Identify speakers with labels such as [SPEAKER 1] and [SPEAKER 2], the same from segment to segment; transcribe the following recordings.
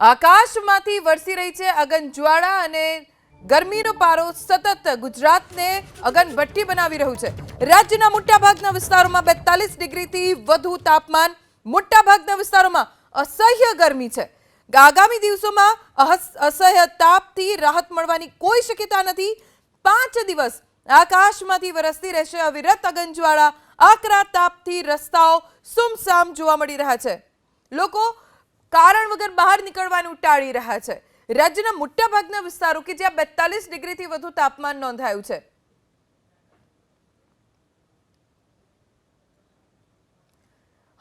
[SPEAKER 1] આકાશમાંથી વરસી રહી છે અગનજ્વાળા અને ગરમીનો પારો સતત ગુજરાતને અગનભટ્ટી બનાવી રહ્યું છે. રાજ્યના મોટાભાગના વિસ્તારોમાં બેતાલીસ ડિગ્રીથી વધુ તાપમાન, મોટાભાગના વિસ્તારોમાં અસહ્ય ગરમી છે. આગામી દિવસોમાં અસહ્ય તાપથી રાહત મળવાની કોઈ શક્યતા નથી. પાંચ દિવસ આકાશમાંથી વરસતી રહેશે અવિરત અગનજ્વાળા આકરા તાપથી રસ્તાઓ સુમસામ જોવા મળી રહ્યા છે. લોકો કારણ વગર બહાર નીકળવાનું ટાળી રહ્યા છે. રાજ્યના મોટાભાગના વિસ્તારો કે જ્યાં બેતાલીસ ડિગ્રીથી વધુ તાપમાન નોંધાયું છે.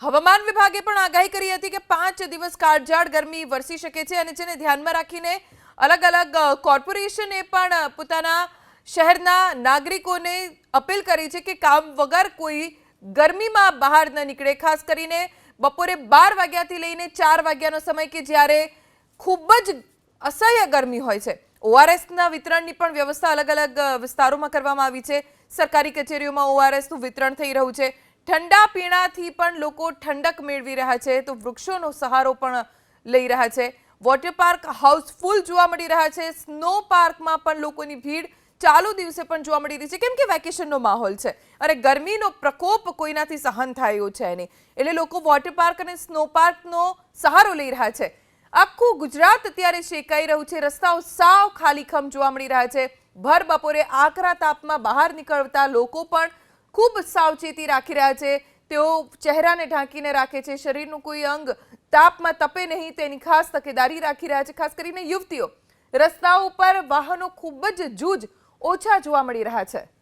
[SPEAKER 1] હવામાન વિભાગે પણ આગાહી કરી હતી કે પાંચ દિવસ કાળઝાળ ગરમી વરસી શકે છે અને જેને ધ્યાનમાં રાખીને અલગ અલગ કોર્પોરેશને પણ પોતાના શહેરના નાગરિકોને અપીલ કરી છે કે કામ વગર કોઈ ગરમીમાં બહાર ન નીકળે, ખાસ કરીને બપોરે બાર વાગ્યાથી લઈને ચાર વાગ્યાનો સમય કે જ્યારે ખૂબ જ અસહ્ય ગરમી હોય છે. ઓઆરએસના વિતરણની પણ વ્યવસ્થા અલગ અલગ વિસ્તારોમાં કરવામાં આવી છે. સરકારી કચેરીઓમાં ઓઆરએસનું વિતરણ થઈ રહ્યું છે. ઠંડા પીણાથી પણ લોકો ઠંડક મેળવી રહ્યા છે તો વૃક્ષોનો સહારો પણ લઈ રહ્યા છે. વોટર પાર્ક હાઉસફુલ જોવા મળી રહ્યા છે. સ્નો પાર્કમાં પણ લોકોની ભીડ ચાલુ દિવસે પણ જોવા મળી રહી છે. કેમ કે વેકેશનનો માહોલ છે અને ગરમીનો પ્રકોપ કોઈનાથી સહન થયો છે નહીં. એટલે લોકો વોટર પાર્ક અને સ્નો પાર્કનો સહારો લઈ રહ્યા છે. આખું ગુજરાત અત્યારે શેકાઈ રહ્યું છે. રસ્તાઓ સાવ ખાલીખમ જોવા મળી રહ્યા છે. ભર બપોરે આકરા તાપમાં બહાર નીકળતા લોકો પણ ખૂબ સાવચેતી રાખી રહ્યા છે. તેઓ ચહેરાને ઢાંકીને રાખે છે. શરીરનું કોઈ અંગ તાપમાં તપે નહીં. તેની ખાસ તકેદારી રાખી રહ્યા છે. ખાસ કરીને યુવતીઓ. રસ્તાઓ ઉપર વાહનો ખૂબ જ જૂજ ઓછા જોવા મળી રહ્યા છે.